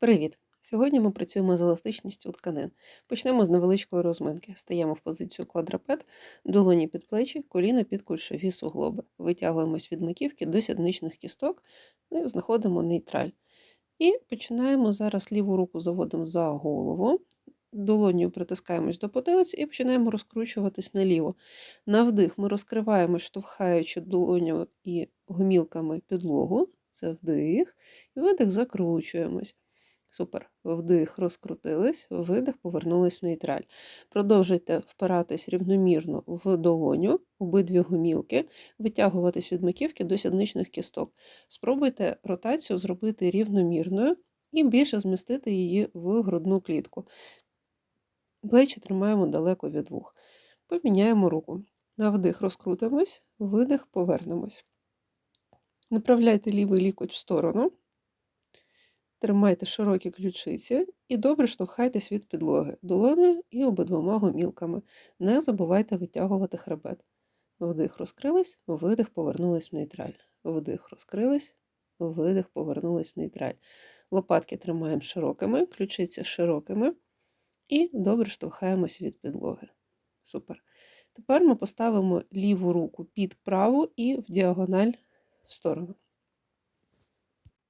Привіт! Сьогодні ми працюємо з еластичністю тканин. Почнемо з невеличкої розминки. Стаємо в позицію квадрапет, долоні під плечі, коліна під кульшові суглоби. Витягуємось від маківки до сідничних кісток і знаходимо нейтраль. І починаємо зараз ліву руку заводимо за голову, долонію притискаємось до потилиць і починаємо розкручуватись наліво. На вдих ми розкриваємо, штовхаючи долоню і гомілками підлогу. Це вдих, і видих закручуємось. Супер. Вдих, розкрутились, видих, повернулись в нейтраль. Продовжуйте впиратись рівномірно в долоню, обидві гомілки, витягуватись від маківки до сідничних кісток. Спробуйте ротацію зробити рівномірною і більше змістити її в грудну клітку. Плечі тримаємо далеко від вух. Поміняємо руку. На вдих розкрутимось, видих, повернемось. Направляйте лівий лікоть в сторону. Тримайте широкі ключиці і добре штовхайтесь від підлоги, долонею і обидвома гомілками. Не забувайте витягувати хребет. Вдих розкрились, видих, повернулись в нейтраль. Вдих розкрились, видих, повернулись в нейтраль. Лопатки тримаємо широкими, ключиці широкими і добре штовхаємось від підлоги. Супер. Тепер ми поставимо ліву руку під праву і в діагональ в сторону.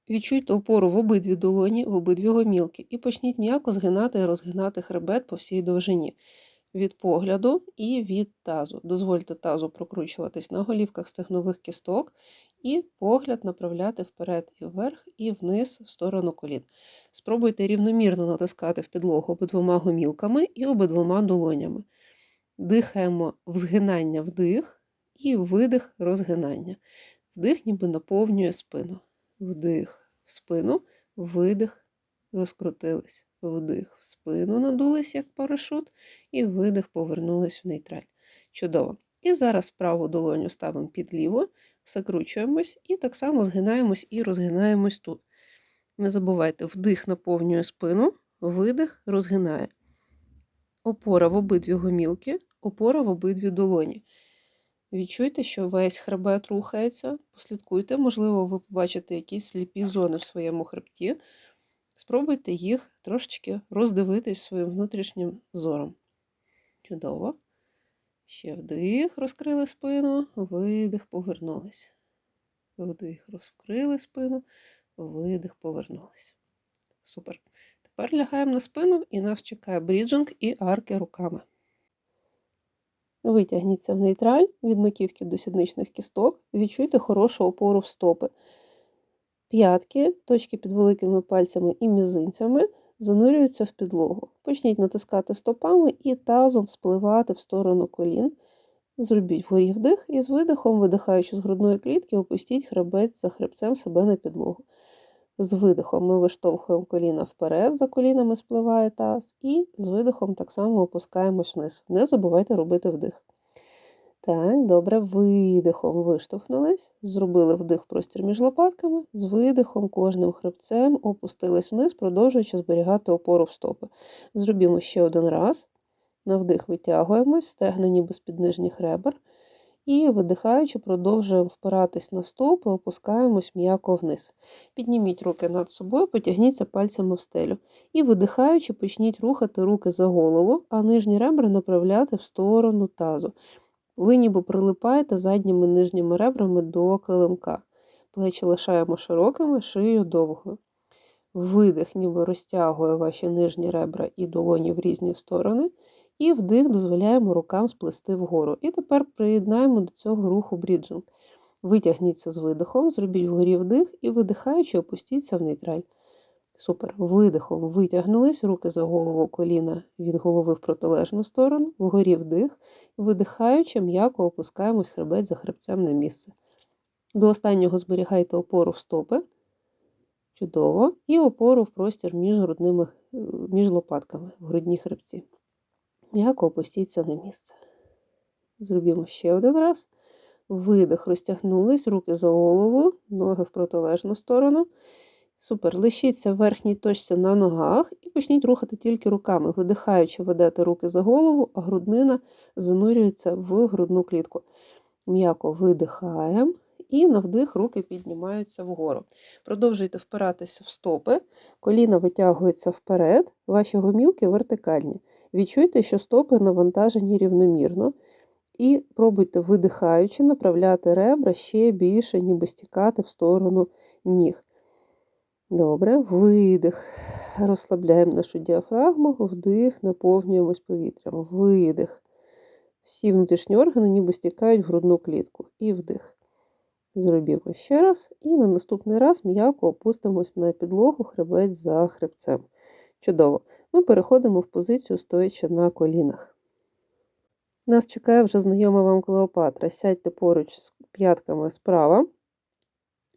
Відчуйте опору в обидві долоні, в обидві гомілки, і почніть м'яко згинати і розгинати хребет по всій довжині. Від погляду і від тазу. Дозвольте тазу прокручуватись на голівках стегнових кісток, і погляд направляти вперед і вверх, і вниз в сторону колін. Спробуйте рівномірно натискати в підлогу обидвома гомілками і обидвома долонями. Дихаємо в згинання вдих і видих розгинання. Вдих ніби наповнює спину. Вдих в спину, видих, розкрутились. Вдих в спину, надулись, як парашут, і видих, повернулись в нейтраль. Чудово. І зараз праву долоню ставимо під ліву, закручуємось і так само згинаємось і розгинаємось тут. Не забувайте, вдих наповнює спину, видих розгинає. Опора в обидві гомілки, опора в обидві долоні. Відчуйте, що весь хребет рухається, послідкуйте, можливо, ви побачите якісь сліпі зони в своєму хребті. Спробуйте їх трошечки роздивитись своїм внутрішнім зором. Чудово. Ще вдих, розкрили спину, видих, повернулись. Вдих, розкрили спину, видих, повернулись. Супер. Тепер лягаємо на спину і нас чекає бріджинг і арки руками. Витягніться в нейтраль від маківки до сідничних кісток, відчуйте хорошу опору в стопи. П'ятки, точки під великими пальцями і мізинцями занурюються в підлогу. Почніть натискати стопами і тазом спливати в сторону колін. Зробіть вгорі вдих і з видихом, видихаючи з грудної клітки, опустіть хребець за хребцем себе на підлогу. З видихом ми виштовхуємо коліна вперед, за колінами спливає таз, і з видихом так само опускаємось вниз. Не забувайте робити вдих. Так, добре, видихом виштовхнулись, зробили вдих простір між лопатками, з видихом кожним хребцем опустились вниз, продовжуючи зберігати опору в стопи. Зробімо ще один раз. На вдих витягуємось, стегна ніби з-під нижніх ребер. І, видихаючи, продовжуємо впиратись на стопи, опускаємось м'яко вниз. Підніміть руки над собою, потягніться пальцями в стелю. І, видихаючи, почніть рухати руки за голову, а нижні ребра направляти в сторону тазу. Ви ніби прилипаєте задніми нижніми ребрами до килимка. Плечі лишаємо широкими, шию довгою. Видих, ніби розтягує ваші нижні ребра і долоні в різні сторони. І вдих дозволяємо рукам сплести вгору. І тепер приєднаємо до цього руху бріджинг. Витягніться з видихом, зробіть вгорі вдих і видихаючи, опустіться в нейтраль. Супер. Видихом витягнулись, руки за голову, коліна від голови в протилежну сторону, вгорі вдих, видихаючи, м'яко опускаємось хребець за хребцем на місце. До останнього зберігайте опору в стопи. Чудово. І опору в простір між грудними, між лопатками в грудній хребці. М'яко опустіться на місце. Зробімо ще один раз. Видих, розтягнулись, руки за голову, ноги в протилежну сторону. Супер. Лишіться в верхній точці на ногах і почніть рухати тільки руками. Видихаючи, ведете руки за голову, а груднина занурюється в грудну клітку. М'яко видихаємо і на вдих руки піднімаються вгору. Продовжуйте впиратися в стопи, коліна витягуються вперед, ваші гомілки вертикальні. Відчуйте, що стопи навантажені рівномірно. І пробуйте, видихаючи, направляти ребра ще більше, ніби стікати в сторону ніг. Добре, видих. Розслабляємо нашу діафрагму, вдих, наповнюємось повітрям. Видих. Всі внутрішні органи ніби стікають в грудну клітку. І вдих. Зробімо ще раз. І на наступний раз м'яко опустимось на підлогу хребець за хребцем. Чудово. Ми переходимо в позицію, стоячи на колінах. Нас чекає вже знайома вам Клеопатра. Сядьте поруч з п'ятками справа,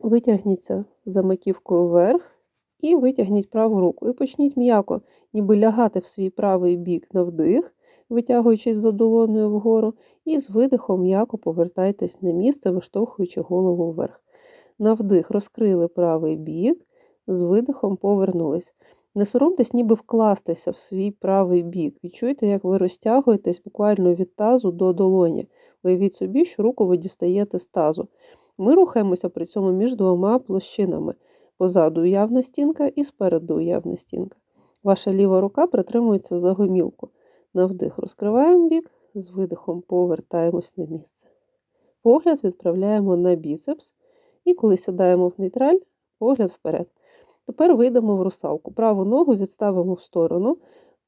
витягніться за маківкою вверх і витягніть праву руку. І почніть м'яко, ніби лягати в свій правий бік на вдих, витягуючись за долоною вгору, і з видихом м'яко повертайтесь на місце, виштовхуючи голову вверх. На вдих розкрили правий бік, з видихом повернулись. Не соромтесь, ніби вкластися в свій правий бік. Відчуйте, як ви розтягуєтесь буквально від тазу до долоні. Уявіть собі, що руку ви дістаєте з тазу. Ми рухаємося при цьому між двома площинами. Позаду уявна стінка і спереду уявна стінка. Ваша ліва рука притримується за гомілку. На вдих розкриваємо бік, з видихом повертаємось на місце. Погляд відправляємо на біцепс, і коли сідаємо в нейтраль, погляд вперед. Тепер вийдемо в русалку. Праву ногу відставимо в сторону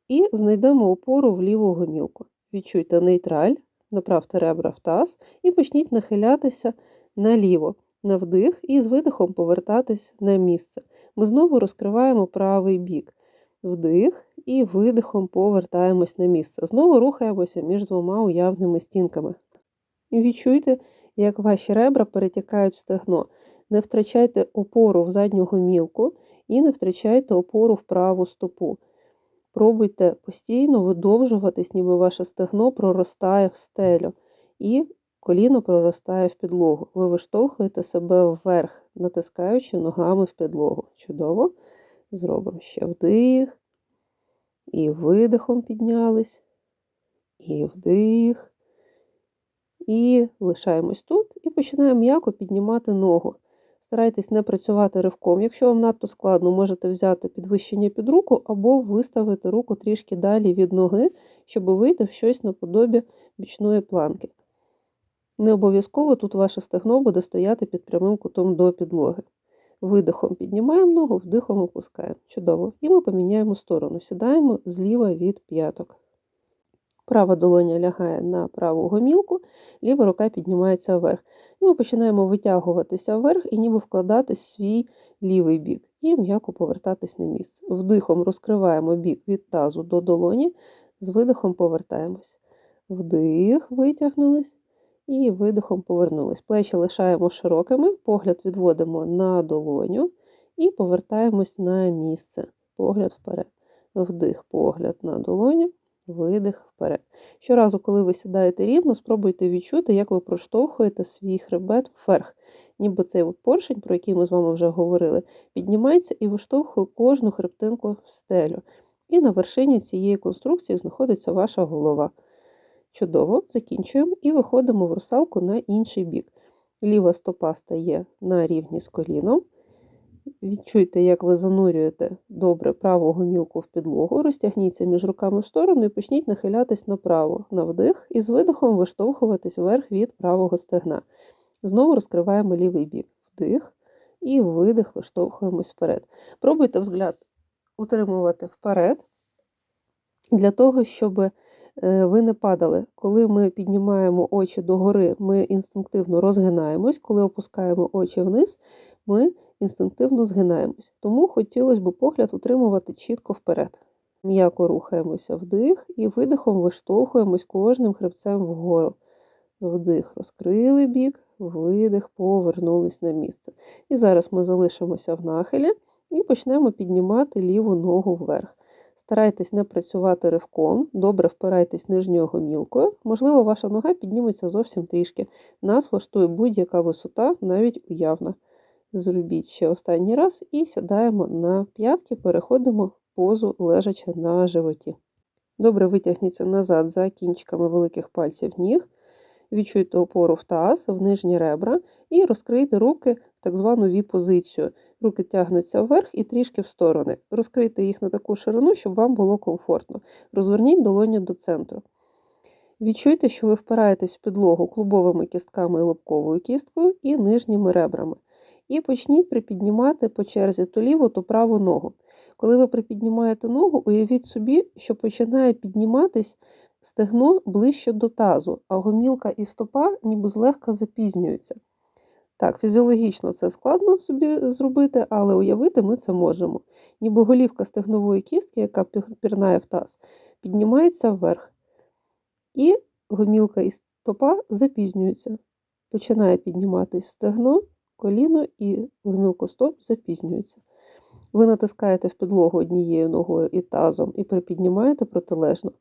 і знайдемо опору в ліву гомілку. Відчуйте нейтраль, направте ребра в таз і почніть нахилятися наліво, на вдих, і з видихом повертатись на місце. Ми знову розкриваємо правий бік. Вдих і видихом повертаємось на місце. Знову рухаємося між двома уявними стінками. Відчуйте, як ваші ребра перетікають в стегно. Не втрачайте опору в задню гомілку і не втрачайте опору в праву стопу. Пробуйте постійно видовжуватись, ніби ваше стегно проростає в стелю, і коліно проростає в підлогу. Ви виштовхуєте себе вверх, натискаючи ногами в підлогу. Чудово. Зробимо ще вдих. І видихом піднялись, і вдих. І лишаємось тут, і починаємо м'яко піднімати ногу. Старайтесь не працювати ривком. Якщо вам надто складно, можете взяти підвищення під руку або виставити руку трішки далі від ноги, щоб вийти в щось наподобі бічної планки. Не обов'язково тут ваше стегно буде стояти під прямим кутом до підлоги. Видихом піднімаємо ногу, вдихом опускаємо. Чудово. І ми поміняємо сторону. Сідаємо зліва від п'яток. Права долоня лягає на праву гомілку, ліва рука піднімається вверх. І ми починаємо витягуватися вверх і ніби вкладати свій лівий бік і м'яко повертатись на місце. Вдихом розкриваємо бік від тазу до долоні, з видихом повертаємось. Вдих, витягнулись і видихом повернулись. Плечі лишаємо широкими, погляд відводимо на долоню і повертаємось на місце. Погляд вперед. Вдих, погляд на долоню. Видих вперед. Щоразу, коли ви сідаєте рівно, спробуйте відчути, як ви проштовхуєте свій хребет вверх. Ніби цей поршень, про який ми з вами вже говорили, піднімається і виштовхує кожну хребтинку в стелю. І на вершині цієї конструкції знаходиться ваша голова. Чудово, закінчуємо і виходимо в русалку на інший бік. Ліва стопа стає на рівні з коліном. Відчуйте, як ви занурюєте добре праву гомілку в підлогу, розтягніться між руками в сторону і почніть нахилятись направо на вдих і з видихом виштовхуватись вверх від правого стегна. Знову розкриваємо лівий бік. Вдих і видих, виштовхуємось вперед. Пробуйте взгляд утримувати вперед, для того, щоб е, ви не падали. Коли ми піднімаємо очі догори, ми інстинктивно розгинаємось, коли опускаємо очі вниз, ми інстинктивно згинаємось. Тому хотілося б погляд утримувати чітко вперед. М'яко рухаємося вдих і видихом виштовхуємось кожним хребцем вгору. Вдих, розкрили бік, видих, повернулись на місце. І зараз ми залишимося в нахилі і почнемо піднімати ліву ногу вверх. Старайтесь не працювати ривком, добре впирайтесь нижньою гомілкою. Можливо, ваша нога підніметься зовсім трішки. Нас влаштує будь-яка висота, навіть уявна. Зробіть ще останній раз і сідаємо на п'ятки, переходимо в позу лежачи на животі. Добре витягніться назад за кінчиками великих пальців ніг. Відчуйте опору в таз, в нижні ребра і розкрийте руки в так звану ві-позицію. Руки тягнуться вверх і трішки в сторони. Розкрийте їх на таку ширину, щоб вам було комфортно. Розверніть долоні до центру. Відчуйте, що ви впираєтесь в підлогу клубовими кістками і лобковою кісткою і нижніми ребрами. І почніть припіднімати по черзі то ліву, то праву ногу. Коли ви припіднімаєте ногу, уявіть собі, що починає підніматись стегно ближче до тазу, а гомілка і стопа ніби злегка запізнюються. Так, фізіологічно це складно собі зробити, але уявити ми це можемо. Ніби голівка стегнової кістки, яка пірнає в таз, піднімається вверх. І гомілка і стопа запізнюються. Починає підніматись стегно, коліно і гомілкостоп запізнюються. Ви натискаєте в підлогу однією ногою і тазом, і припіднімаєте протилежно.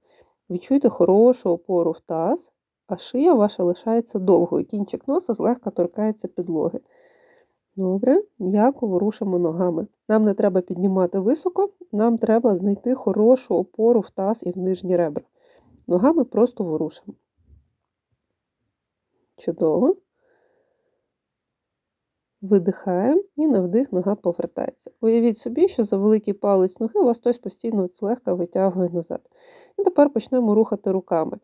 Відчуйте хорошу опору в таз, а шия ваша лишається довгою. Кінчик носа злегка торкається підлоги. Добре, м'яко ворушимо ногами. Нам не треба піднімати високо, нам треба знайти хорошу опору в таз і в нижні ребра. Ногами просто ворушимо. Чудово. Видихаємо і на вдих нога повертається. Уявіть собі, що за великий палець ноги у вас хтось постійно злегка витягує назад. І тепер почнемо рухати руками.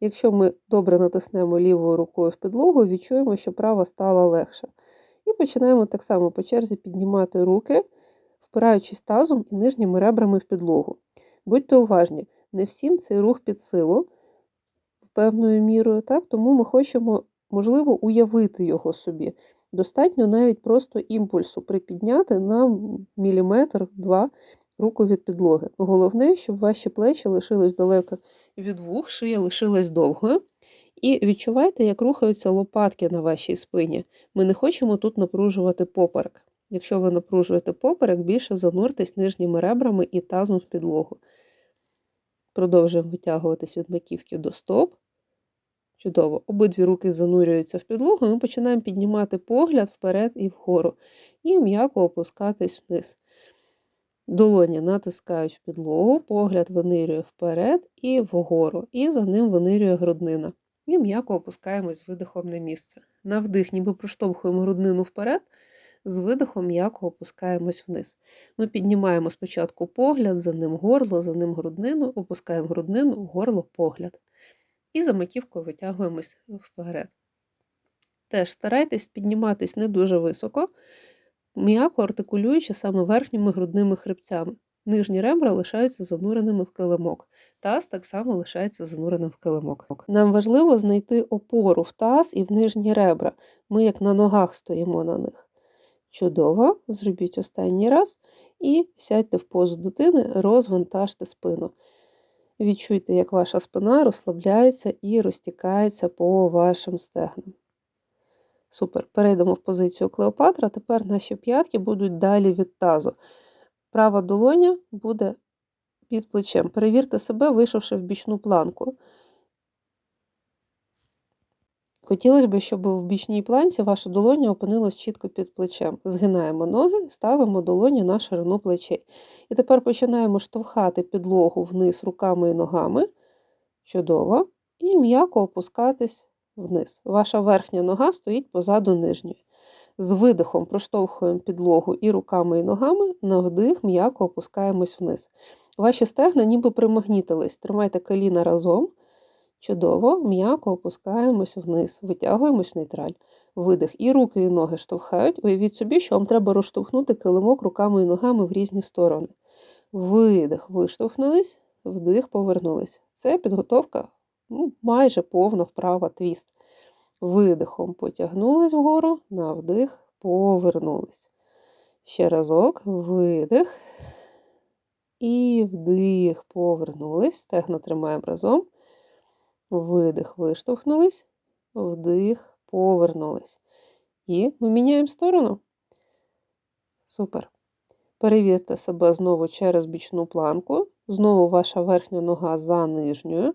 Якщо ми добре натиснемо лівою рукою в підлогу, відчуємо, що права стала легша. І починаємо так само по черзі піднімати руки, впираючись тазом і нижніми ребрами в підлогу. Будьте уважні, не всім цей рух під силу певною мірою, так? тому ми хочемо, можливо, уявити його собі. Достатньо навіть просто імпульсу припідняти на міліметр-два руку від підлоги. Головне, щоб ваші плечі лишились далеко від вух, шия лишилась довгою. І відчувайте, як рухаються лопатки на вашій спині. Ми не хочемо тут напружувати поперек. Якщо ви напружуєте поперек, більше зануртесь нижніми ребрами і тазом в підлогу. Продовжуємо витягуватись від маківки до стоп. Чудово. Обидві руки занурюються в підлогу, і ми починаємо піднімати погляд вперед і вгору. І м'яко опускатись вниз. Долоні натискають в підлогу, погляд винирює вперед і вгору, і за ним винирює груднина. І м'яко опускаємось з видихом на місце. На вдих, ніби проштовхуємо груднину вперед, з видихом м'яко опускаємось вниз. Ми піднімаємо спочатку погляд, за ним горло, за ним груднину, опускаємо груднину, горло, погляд. І за маківкою витягуємось вперед. Теж старайтесь підніматись не дуже високо, м'яко артикулюючи саме верхніми грудними хребцями. Нижні ребра лишаються зануреними в килимок. Таз так само лишається зануреним в килимок. Нам важливо знайти опору в таз і в нижні ребра. Ми, як на ногах, стоїмо на них. Чудово, зробіть останній раз і сядьте в позу дитини, розвантажте спину. Відчуйте, як ваша спина розслабляється і розтікається по вашим стегнам. Супер. Перейдемо в позицію Клеопатра. Тепер наші п'ятки будуть далі від тазу. Права долоня буде під плечем. Перевірте себе, вийшовши в бічну планку. Хотілося б, щоб в бічній планці ваша долоня опинилась чітко під плечем. Згинаємо ноги, ставимо долоні на ширину плечей. І тепер починаємо штовхати підлогу вниз руками і ногами. Чудово. І м'яко опускатись вниз. Ваша верхня нога стоїть позаду нижньої. З видихом проштовхуємо підлогу і руками і ногами, на вдих м'яко опускаємось вниз. Ваші стегна ніби примагнітились. Тримайте коліна разом. Чудово, м'яко опускаємось вниз, витягуємось в нейтраль. Видих. І руки, і ноги штовхають. Уявіть собі, що вам треба розштовхнути килимок руками і ногами в різні сторони. Видих, виштовхнулись, вдих, повернулись. Це підготовка ну, майже повна вправа твіст. Видихом потягнулись вгору, на вдих, повернулись. Ще разок, видих. І вдих, повернулись. Стегна тримаємо разом. Видих, виштовхнулись, вдих, повернулись. І ми міняємо сторону. Супер. Перевірте себе знову через бічну планку. Знову ваша верхня нога за нижньою.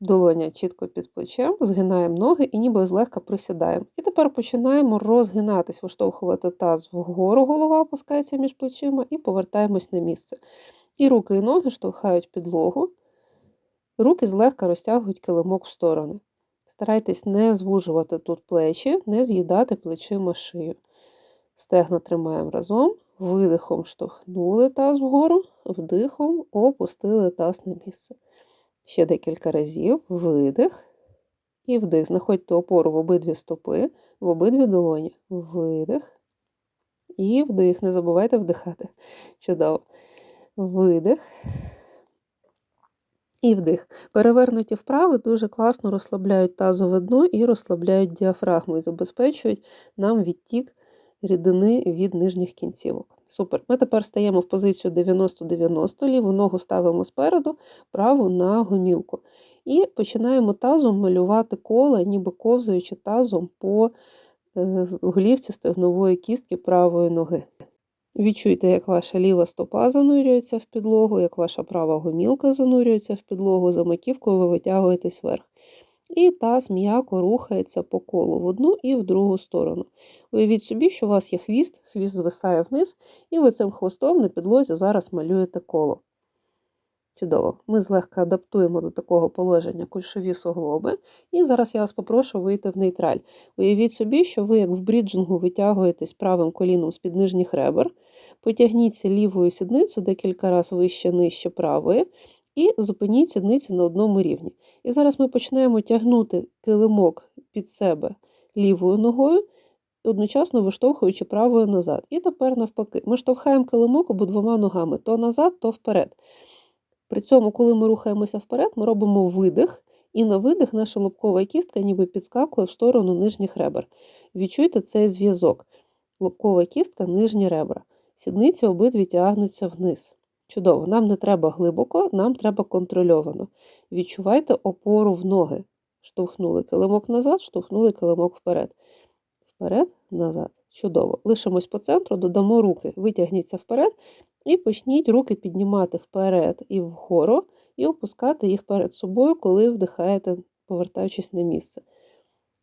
Долоня чітко під плечем, згинаємо ноги і ніби злегка присідаємо. І тепер починаємо розгинатись, виштовхувати таз вгору, голова опускається між плечима, і повертаємось на місце. І руки і ноги штовхають підлогу. Руки злегка розтягують килимок в сторони. Старайтесь не звужувати тут плечі, не з'їдати плечима шию. Стегна тримаємо разом, видихом штовхнули таз вгору, вдихом опустили таз на місце. Ще декілька разів видих і вдих. Знаходьте опору в обидві стопи, в обидві долоні. Видих і вдих. Не забувайте вдихати. Чудово. Видих. І вдих. Перевернуті вправи дуже класно розслабляють тазове дно і розслабляють діафрагму і забезпечують нам відтік рідини від нижніх кінцівок. Супер. Ми тепер стаємо в позицію 90-90, ліву ногу ставимо спереду, праву на гомілку. І починаємо тазом малювати кола, ніби ковзаючи тазом по е, голівці стегнової кістки правої ноги. Відчуйте, як ваша ліва стопа занурюється в підлогу, як ваша права гомілка занурюється в підлогу, за маківкою ви витягуєтесь вверх. І таз м'яко рухається по колу в одну і в другу сторону. Уявіть собі, що у вас є хвіст, хвіст звисає вниз, і ви цим хвостом на підлозі зараз малюєте коло. Чудово. Ми злегка адаптуємо до такого положення кульшові суглоби. І зараз я вас попрошу вийти в нейтраль. Уявіть собі, що ви, як в бріджингу, витягуєтесь правим коліном з під нижніх ребер, потягніться лівою сідницю декілька разів вище нижче правої, і зупиніть сідниці на одному рівні. І зараз ми почнемо тягнути килимок під себе лівою ногою, одночасно виштовхуючи правою назад. І тепер, навпаки, ми штовхаємо килимок обидвома ногами то назад, то вперед. При цьому, коли ми рухаємося вперед, ми робимо видих, і на видих наша лобкова кістка ніби підскакує в сторону нижніх ребер. Відчуйте цей зв'язок. Лобкова кістка, нижні ребра. Сідниці обидві тягнуться вниз. Чудово, нам не треба глибоко, нам треба контрольовано. Відчувайте опору в ноги. Штовхнули килимок назад, штовхнули килимок вперед. Вперед, назад. Чудово. Лишимось по центру, додамо руки, витягніться вперед і почніть руки піднімати вперед і вгору, і опускати їх перед собою, коли вдихаєте, повертаючись на місце.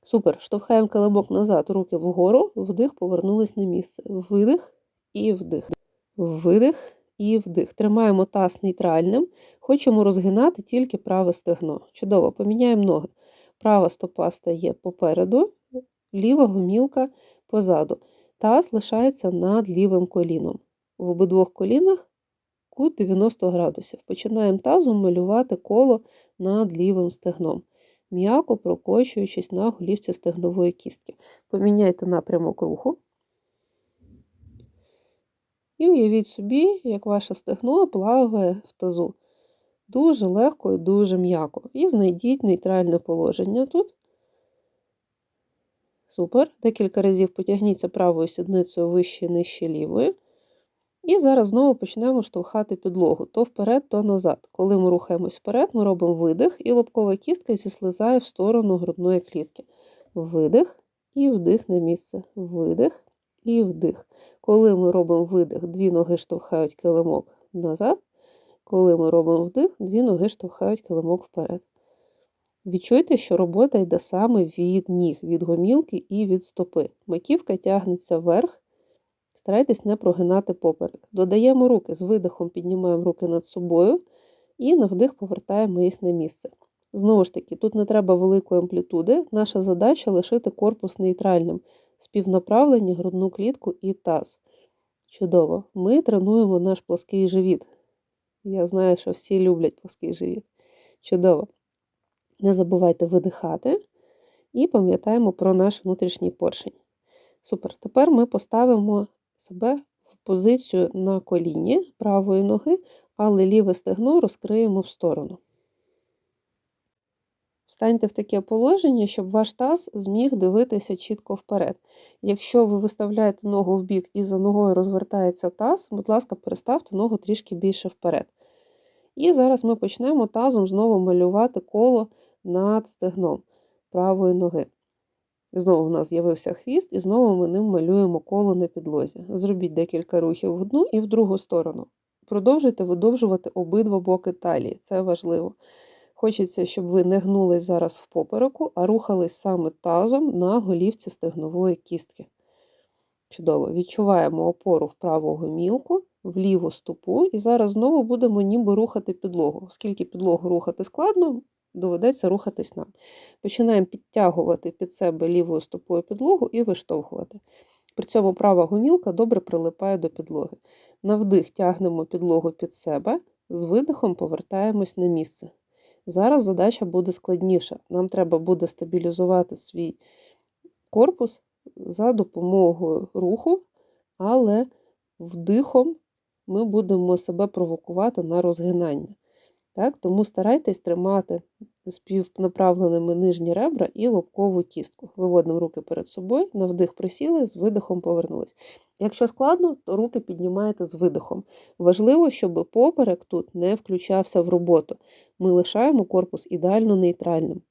Супер. Штовхаємо килимок назад, руки вгору, вдих, повернулись на місце. Видих і вдих. Видих і вдих. Тримаємо таз нейтральним. Хочемо розгинати тільки праве стегно. Чудово, поміняємо ноги. Права стопа стає попереду, ліва гомілка позаду. Таз лишається над лівим коліном. В обидвох колінах кут 90 градусів. Починаємо тазом малювати коло над лівим стегном, м'яко прокочуючись на голівці стегнової кістки. Поміняйте напрямок руху. І уявіть собі, як ваше стегно плаває в тазу. Дуже легко і дуже м'яко. І знайдіть нейтральне положення тут. Супер. Декілька разів потягніться правою сідницею вище і нижче лівою. І зараз знову почнемо штовхати підлогу то вперед, то назад. Коли ми рухаємось вперед, ми робимо видих, і лобкова кістка зіслизає в сторону грудної клітки. Видих і вдих на місце. Видих і вдих. Коли ми робимо видих, дві ноги штовхають килимок назад. Коли ми робимо вдих, дві ноги штовхають килимок вперед. Відчуйте, що робота йде саме від ніг, від гомілки і від стопи. Маківка тягнеться вверх. Старайтесь не прогинати поперек. Додаємо руки з видихом, піднімаємо руки над собою і на вдих повертаємо їх на місце. Знову ж таки, тут не треба великої амплітуди. Наша задача лишити корпус нейтральним, співнаправлені грудну клітку і таз. Чудово! Ми тренуємо наш плоский живіт. Я знаю, що всі люблять плоский живіт. Чудово! Не забувайте видихати і пам'ятаємо про наш внутрішній поршень. Супер. Тепер ми поставимо себе в позицію на коліні правої ноги, але ліве стегно розкриємо в сторону. Встаньте в таке положення, щоб ваш таз зміг дивитися чітко вперед. Якщо ви виставляєте ногу в бік і за ногою розвертається таз, будь ласка, переставте ногу трішки більше вперед. І зараз ми почнемо тазом знову малювати коло над стегном правої ноги. Знову в нас з'явився хвіст, і знову ми ним малюємо коло на підлозі. Зробіть декілька рухів в одну і в другу сторону. Продовжуйте видовжувати обидва боки талії, це важливо. Хочеться, щоб ви не гнулись зараз в попереку, а рухались саме тазом на голівці стегнової кістки. Чудово. Відчуваємо опору в праву гомілку, в ліву стопу, і зараз знову будемо ніби рухати підлогу. Оскільки підлогу рухати складно, доведеться рухатись нам. Починаємо підтягувати під себе лівою стопою підлогу і виштовхувати. При цьому права гомілка добре прилипає до підлоги. На вдих тягнемо підлогу під себе, з видихом повертаємось на місце. Зараз задача буде складніша. Нам треба буде стабілізувати свій корпус за допомогою руху, але вдихом ми будемо себе провокувати на розгинання. Так? Тому старайтесь тримати співнаправленими нижні ребра і лобкову кістку. Виводимо руки перед собою, на вдих присіли, з видихом повернулись. Якщо складно, то руки піднімаєте з видихом. Важливо, щоб поперек тут не включався в роботу. Ми лишаємо корпус ідеально нейтральним.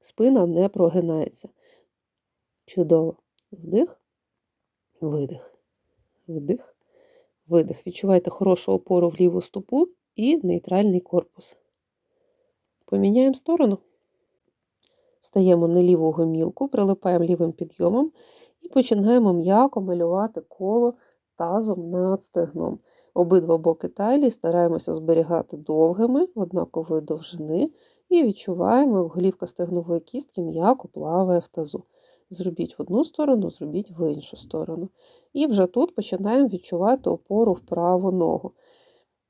Спина не прогинається. Чудово. Вдих, видих, вдих, видих. Відчувайте хорошу опору в ліву стопу і нейтральний корпус. Поміняємо сторону. Встаємо на ліву гомілку, прилипаємо лівим підйомом і починаємо м'яко малювати коло тазом над стегном. Обидва боки талії стараємося зберігати довгими, однакової довжини, і відчуваємо, як голівка стегнової кістки м'яко плаває в тазу. Зробіть в одну сторону, зробіть в іншу сторону. І вже тут починаємо відчувати опору в праву ногу.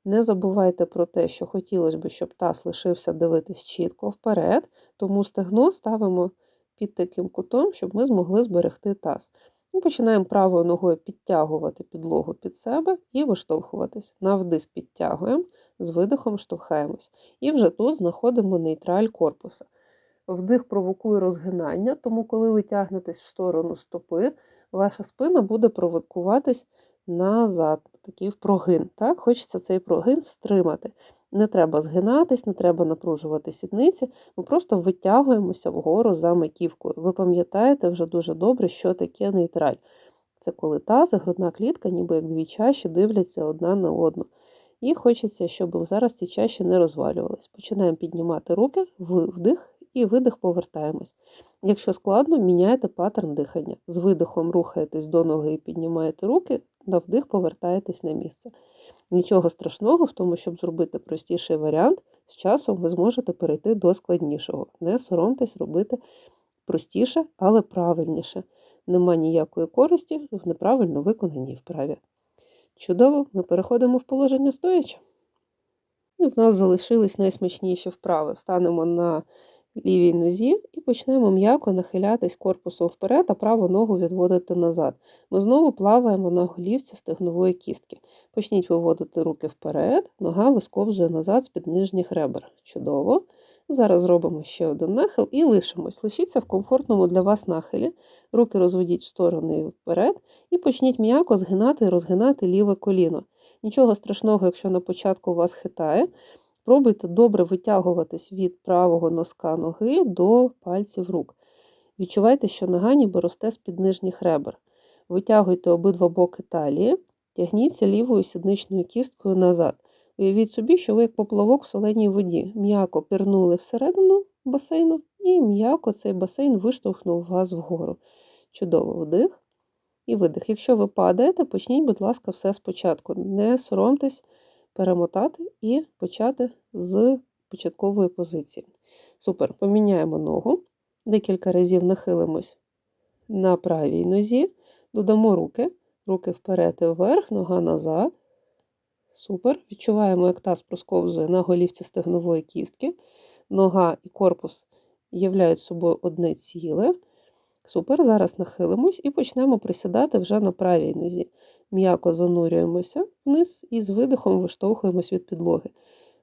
Не забувайте про те, що хотілося б, щоб таз лишився дивитись чітко вперед, тому стегно ставимо під таким кутом, щоб ми змогли зберегти таз. Ми починаємо правою ногою підтягувати підлогу під себе і виштовхуватись. На вдих підтягуємо, з видихом штовхаємось. І вже тут знаходимо нейтраль корпуса. Вдих провокує розгинання, тому коли ви тягнетесь в сторону стопи, ваша спина буде провокуватись назад, такий в прогин. Так? Хочеться цей прогин стримати. Не треба згинатись, не треба напружувати сідниці, ми просто витягуємося вгору за маківкою. Ви пам'ятаєте вже дуже добре, що таке нейтраль. Це коли таз і грудна клітка, ніби як дві чаші, дивляться одна на одну. І хочеться, щоб зараз ці чаші не розвалювались. Починаємо піднімати руки, вдих і видих повертаємось. Якщо складно, міняєте паттерн дихання. З видихом рухаєтесь до ноги і піднімаєте руки, на вдих повертаєтесь на місце. Нічого страшного в тому, щоб зробити простіший варіант, з часом ви зможете перейти до складнішого. Не соромтесь робити простіше, але правильніше. Нема ніякої користі в неправильно виконаній вправі. Чудово, ми переходимо в положення стоячи. І в нас залишились найсмачніші вправи. Встанемо на лівій нозі і почнемо м'яко нахилятись корпусом вперед, а праву ногу відводити назад. Ми знову плаваємо на голівці стегнової кістки. Почніть виводити руки вперед, нога висковзує назад з-під нижніх ребер. Чудово. Зараз зробимо ще один нахил і лишимось. Лишіться в комфортному для вас нахилі. Руки розведіть в сторони і вперед, і почніть м'яко згинати і розгинати ліве коліно. Нічого страшного, якщо на початку вас хитає. Пробуйте добре витягуватись від правого носка ноги до пальців рук. Відчувайте, що нога ніби росте з-під нижніх ребер. Витягуйте обидва боки талії, тягніться лівою сідничною кісткою назад. Уявіть собі, що ви як поплавок в соленій воді. М'яко пірнули всередину басейну, і м'яко цей басейн виштовхнув вас вгору. Чудово вдих і видих. Якщо ви падаєте, почніть, будь ласка, все спочатку. Не соромтесь перемотати і почати з початкової позиції. Супер, поміняємо ногу. Декілька разів нахилимось на правій нозі, додамо руки, руки вперед і вверх, нога назад. Супер. Відчуваємо, як таз просковзує на голівці стегнової кістки. Нога і корпус являють собою одне ціле. Супер. Зараз нахилимось і почнемо присідати вже на правій нозі. М'яко занурюємося вниз і з видихом виштовхуємось від підлоги.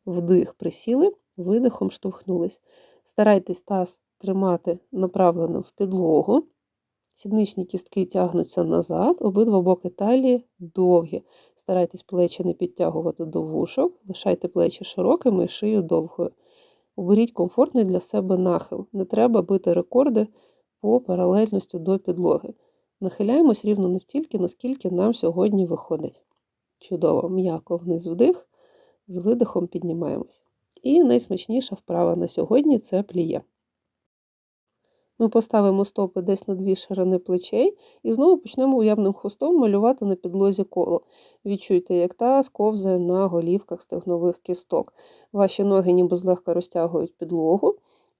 Вдих, присіли, видихом штовхнулись. Старайтесь таз тримати направленим в підлогу. Сідничні кістки тягнуться назад, обидва боки талії довгі. Старайтесь плечі не підтягувати до вушок, лишайте плечі широкими і шию довгою. Оберіть комфортний для себе нахил. Не треба бити рекорди по паралельності до підлоги. Нахиляємось рівно настільки, наскільки нам сьогодні виходить. Чудово, м'яко вниз вдих, з видихом піднімаємось. І найсмачніша вправа на сьогодні це пліє. Ми поставимо стопи десь на дві ширини плечей і знову почнемо уявним хвостом малювати на підлозі коло. Відчуйте, як таз ковзає на голівках стегнових кісток. Ваші ноги ніби злегка розтягують підлогу,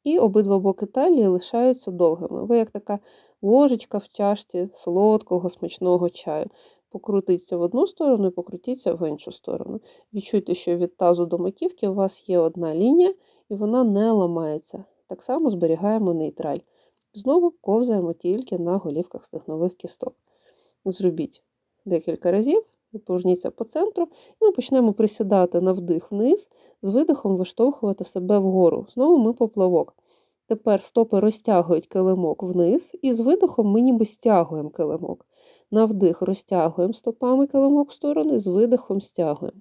і обидва боки талії лишаються довгими. Ви як така ложечка в чашці солодкого, смачного чаю. Покрутіться в одну сторону і покрутіться в іншу сторону. Відчуйте, що від тазу до маківки у вас є одна лінія, і вона не ламається. Так само зберігаємо нейтраль. Знову ковзаємо тільки на голівках стегнових кісток. Зробіть декілька разів, поверніться по центру, і ми почнемо присідати на вдих вниз, з видихом виштовхувати себе вгору. Знову ми поплавок. Тепер стопи розтягують килимок вниз, і з видихом ми ніби стягуємо килимок. На вдих розтягуємо стопами килимок в сторони, з видихом стягуємо.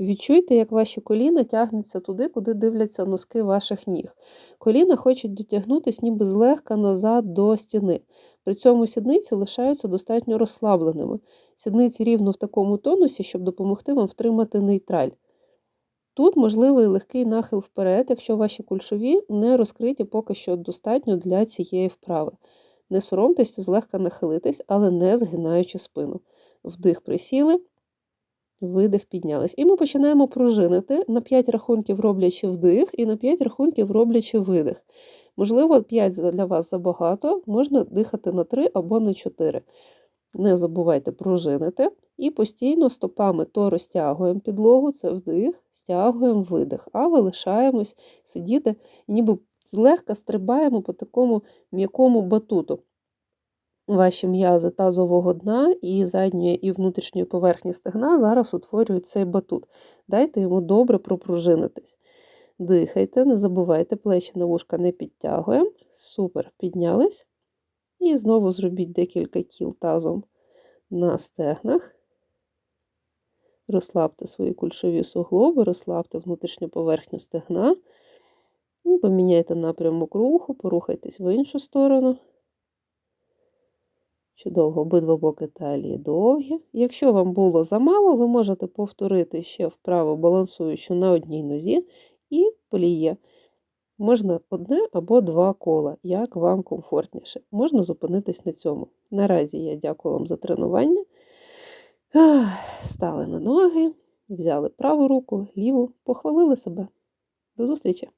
Відчуйте, як ваші коліна тягнуться туди, куди дивляться носки ваших ніг. Коліна хочуть дотягнутися ніби злегка назад до стіни. При цьому сідниці лишаються достатньо розслабленими. Сідниці рівно в такому тонусі, щоб допомогти вам втримати нейтраль. Тут можливий легкий нахил вперед, якщо ваші кульшові не розкриті поки що достатньо для цієї вправи. Не соромтеся, злегка нахилитись, але не згинаючи спину. Вдих присіли, видих піднялись. І ми починаємо пружинити на 5 рахунків роблячи вдих, і на 5 рахунків роблячи видих. Можливо, 5 для вас забагато, можна дихати на 3 або на 4. Не забувайте пружинити. І постійно стопами то розтягуємо підлогу, це вдих, стягуємо видих, але лишаємось сидіти ніби злегка стрибаємо по такому м'якому батуту. Ваші м'язи тазового дна і задньої і внутрішньої поверхні стегна зараз утворюють цей батут. Дайте йому добре пропружинитись. Дихайте, не забувайте, плечі на вушка не підтягуємо. Супер, піднялись. І знову зробіть декілька кіл тазом на стегнах. Розслабте свої кульшові суглоби, розслабте внутрішню поверхню стегна. І поміняйте напрямок руху, порухайтесь в іншу сторону. Чудово, обидва боки талії довгі. Якщо вам було замало, ви можете повторити ще вправо, балансуючи на одній нозі, і пліє. Можна одне або два кола, як вам комфортніше. Можна зупинитись на цьому. Наразі я дякую вам за тренування. Стали на ноги, взяли праву руку, ліву, похвалили себе. До зустрічі!